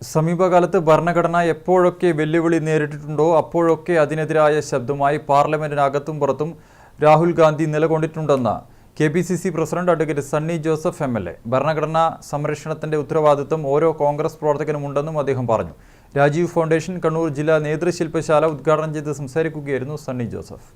സമീപകാലത്ത് ഭരണഘടന എപ്പോഴൊക്കെ വെല്ലുവിളി നേരിട്ടിട്ടുണ്ടോ അപ്പോഴൊക്കെ അതിനെതിരായ ശബ്ദമായി പാർലമെന്റിനകത്തും പുറത്തും Rahul Gandhi നിലകൊണ്ടിട്ടുണ്ടെന്ന് K P C C president advocate Sunny Joseph M L A. ഭരണഘടനാ സംരക്ഷണത്തിന്റെ ഉത്തരവാദിത്വം ഓരോ കോൺഗ്രസ് പ്രവർത്തകനും ഉണ്ടെന്നും അദ്ദേഹം പറഞ്ഞു. രാജീവ് ഫൗണ്ടേഷൻ കണ്ണൂർ ജില്ലാ നേതൃശില്പശാല ഉദ്ഘാടനം ചെയ്ത് സംസാരിക്കുകയായിരുന്നു സണ്ണി ജോസഫ്.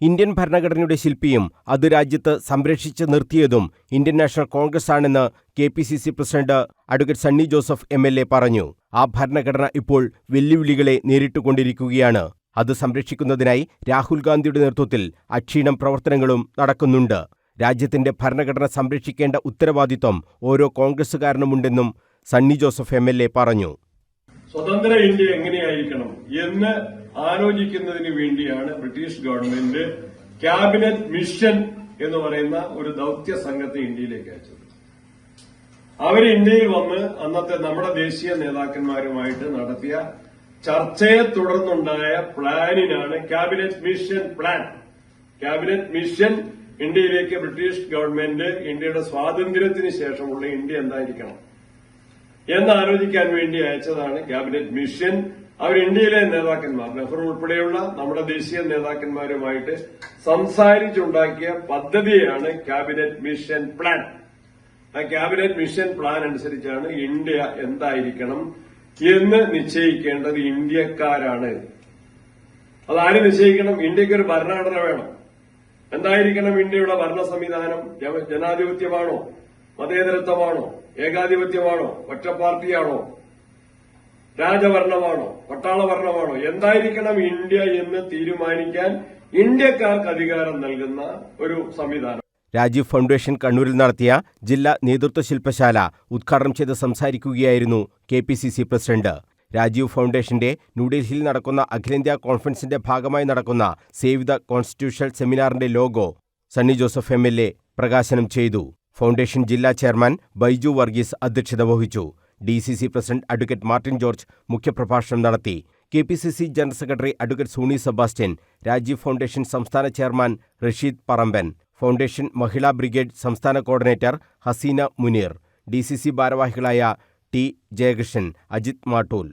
ഇന്ത്യൻ ഭരണഘടനയുടെ ശില്പിയും അത് രാജ്യത്ത് സംരക്ഷിച്ച് നിർത്തിയതും ഇന്ത്യൻ നാഷണൽ കോൺഗ്രസ് ആണെന്ന് K P C C president advocate Sunny Joseph M L A പറഞ്ഞു. ആ ഭരണഘടന ഇപ്പോൾ വെല്ലുവിളികളെ നേരിട്ടുകൊണ്ടിരിക്കുകയാണ്. അത് സംരക്ഷിക്കുന്നതിനായി രാഹുൽ ഗാന്ധിയുടെ നേതൃത്വത്തിൽ അക്ഷീണം പ്രവർത്തനങ്ങളും നടക്കുന്നുണ്ട്. രാജ്യത്തിന്റെ ഭരണഘടന സംരക്ഷിക്കേണ്ട ഉത്തരവാദിത്വം ഓരോ കോൺഗ്രസുകാരനുമുണ്ടെന്നും സണ്ണി ജോസഫ് എം പറഞ്ഞു. സ്വതന്ത്ര ഇന്ത്യ എങ്ങനെയായിരിക്കണം? എന്ന് ആലോചിക്കുന്നതിന് വേണ്ടിയാണ് ബ്രിട്ടീഷ് ഗവൺമെന്റ് ക്യാബിനറ്റ് മിഷൻ എന്ന് പറയുന്ന ഒരു ദൌത്യ സംഘത്തെ ഇന്ത്യയിലേക്ക് അയച്ചത്. അവർ ഇന്ത്യയിൽ വന്ന് അന്നത്തെ നമ്മുടെ ദേശീയ നേതാക്കന്മാരുമായിട്ട് നടത്തിയ ചർച്ചയെ തുടർന്നുണ്ടായ പ്ലാനിനാണ് cabinet mission plan. Cabinet mission ഇന്ത്യയിലേക്ക് ബ്രിട്ടീഷ് ഗവൺമെന്റ് ഇന്ത്യയുടെ സ്വാതന്ത്ര്യത്തിന് ശേഷമുള്ള ഇന്ത്യ എന്തായിരിക്കണം എന്ന് ആലോചിക്കാൻ വേണ്ടി അയച്ചതാണ് ക്യാബിനറ്റ് മിഷൻ അവർ ഇന്ത്യയിലെ നേതാക്കന്മാർ നെഹ്റു ഉൾപ്പെടെയുള്ള നമ്മുടെ ദേശീയ നേതാക്കന്മാരുമായിട്ട് സംസാരിച്ചുണ്ടാക്കിയ പദ്ധതിയാണ് ക്യാബിനറ്റ് മിഷൻ പ്ലാൻ ആ ക്യാബിനറ്റ് മിഷൻ പ്ലാൻ അനുസരിച്ചാണ് ഇന്ത്യ എന്തായിരിക്കണം എന്ന് നിശ്ചയിക്കേണ്ടത് ഇന്ത്യക്കാരാണ്. അതാര് നിശ്ചയിക്കണം? ഇന്ത്യയ്ക്ക് ഒരു ഭരണഘടന വേണം. എന്തായിരിക്കണം ഇന്ത്യയുടെ ഭരണ സംവിധാനം? ജനാധിപത്യമാണോ? മതേതരത്വമാണോ? ഏകാധിപത്യമാണോ? ഒറ്റ പാർട്ടിയാണോ? രാജഭരണമാണോ പട്ടാള എന്തായിരിക്കണം ഇന്ത്യ എന്ന് തീരുമാനിക്കാൻ ഇന്ത്യക്കാർക്ക് അധികാരം നൽകുന്ന ഒരു സംവിധാനം? രാജീവ് ഫൗണ്ടേഷൻ കണ്ണൂരിൽ നടത്തിയ ജില്ലാ നേതൃത്വ ശില്പശാല ഉദ്ഘാടനം ചെയ്ത് സംസാരിക്കുകയായിരുന്നു K P C C president. Rajiv ഫൗണ്ടേഷന്റെ ന്യൂഡൽഹിയിൽ നടക്കുന്ന അഖിലേന്ത്യാ കോൺഫറൻസിന്റെ ഭാഗമായി നടക്കുന്ന സേവ് ദ കോൺസ്റ്റിറ്റ്യൂഷണൽ സെമിനാറിന്റെ ലോഗോ സണ്ണി ജോസഫ് എ പ്രകാശനം ചെയ്തു. ഫൗണ്ടേഷൻ ജില്ലാ ചെയർമാൻ ബൈജു വർഗീസ് അധ്യക്ഷത വഹിച്ചു. D C C president advocate Martin George മുഖ്യപ്രഭാഷണം നടത്തി. K P C C general secretary advocate Sooni Sebastian Rajiv foundation സംസ്ഥാന ചെയർമാൻ റഷീദ് പറമ്പൻ ഫൗണ്ടേഷൻ മഹിളാ ബ്രിഗേഡ് സംസ്ഥാന coordinator Haseena Muneer D C C ഭാരവാഹികളായ T Jayakrishnan Ajith Mattool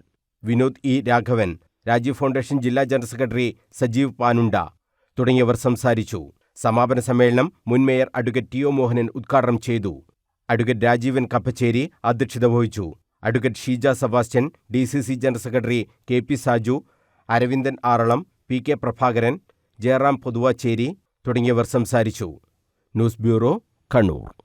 Vinod E Raghavan Rajiv foundation ജില്ലാ general secretary Sajeev Panunda തുടങ്ങിയവർ സംസാരിച്ചു. സമാപന സമ്മേളനം മുൻ mayor advocate T O Mohanan ഉദ്ഘാടനം ചെയ്തു. അഡ്വക്കേറ്റ് രാജീവൻ കപ്പച്ചേരി അധ്യക്ഷത വഹിച്ചു. Advocate Sheeja Sebastian D C C general secretary K P Saju Aravindan Aralam P K Prabhakaran Jayaram Pothuvachery തുടങ്ങിയവർ സംസാരിച്ചു. News bureau Kannur.